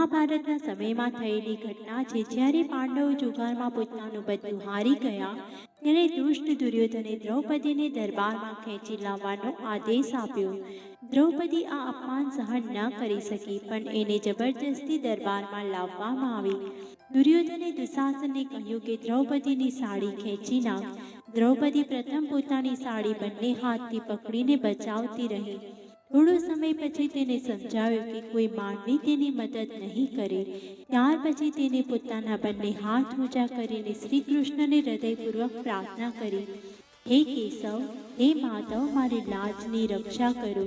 મહાભારતના સમયમાં થયેલી ઘટના છે, જ્યારે પાંડવ જુગારમાં પોતાનું બધું હારી ગયા, ત્યારે દુષ્ટ દુર્યોધને દ્રૌપદીને દરબારમાં ખેંચી લાવવાનો આદેશ આપ્યો. દ્રૌપદી આ અપમાન સહન ન કરી શકી, પણ એને જબરજસ્તી દરબારમાં લાવવામાં આવી. દુર્યોધને દુશાસનને કહ્યું કે દ્રૌપદીની સાડી ખેંચી નાખ. દ્રૌપદી પ્રથમ પોતાની સાડી બંને હાથથી પકડીને બચાવતી રહી. થોડો સમય પછી તેને સમજાવ્યું કે કોઈ માનવી તેની મદદ નહીં કરે. ત્યાર પછી તેને પોતાના બંને હાથ ઊંચા કરીને શ્રી કૃષ્ણને હૃદયપૂર્વક પ્રાર્થના કરી. હે કેશવ, હે માધવ, મારી લાજની રક્ષા કરો.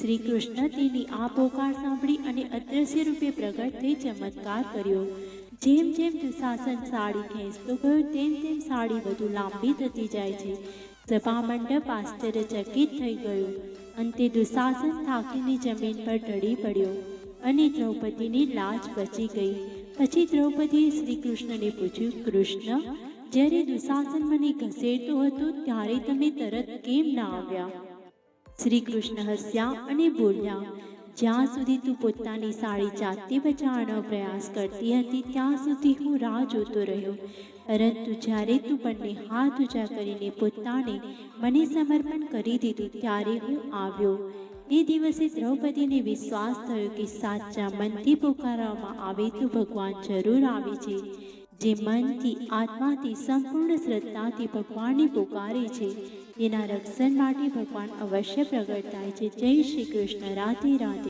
શ્રી કૃષ્ણ તેની આ પોકાર સાંભળી અને અદ્રશ્ય રૂપે પ્રગટ થઈ ચમત્કાર કર્યો. જેમ જેમ દુશાસન સાડી ખેંચતો ગયો, તેમ તેમ સાડી વધુ લાંબી થતી જાય છે. સભામંડપ આશ્ચર્યચકિત થઈ ગયું. અંતે દુશાસન થાકીને જમીન પર ઢળી પડ્યો અને દ્રૌપદીની લાજ બચી ગઈ. પછી દ્રૌપદીએ શ્રી કૃષ્ણને પૂછ્યું, કૃષ્ણ, જ્યારે દુશાસન મને ઘસેડતો હતો, ત્યારે તમે તરત કેમ ના આવ્યા? શ્રી કૃષ્ણ હસ્યા અને બોલ્યા જ્યાં સુધી તું પોતાની સાડી જાતે બચાવવાનો પ્રયાસ કરતી હતી, ત્યાં સુધી હું રાહ જોતો રહ્યો. પરંતુ જ્યારે તું બંને હાથ ઊંચા કરીને પોતાને મને સમર્પણ કરી દીધું, ત્યારે હું આવ્યો. તે દિવસે દ્રૌપદીને વિશ્વાસ થયો કે સાચા મનથી પોકારવામાં આવે તો ભગવાન જરૂર આવે છે. જે મનથી, આત્માથી, સંપૂર્ણ શ્રદ્ધાથી ભગવાનને પુકારે છે. તેના રક્ષણ માટે ભગવાન અવશ્ય પ્રગટ થાય છે. જય શ્રી કૃષ્ણ. રાધે રાધે.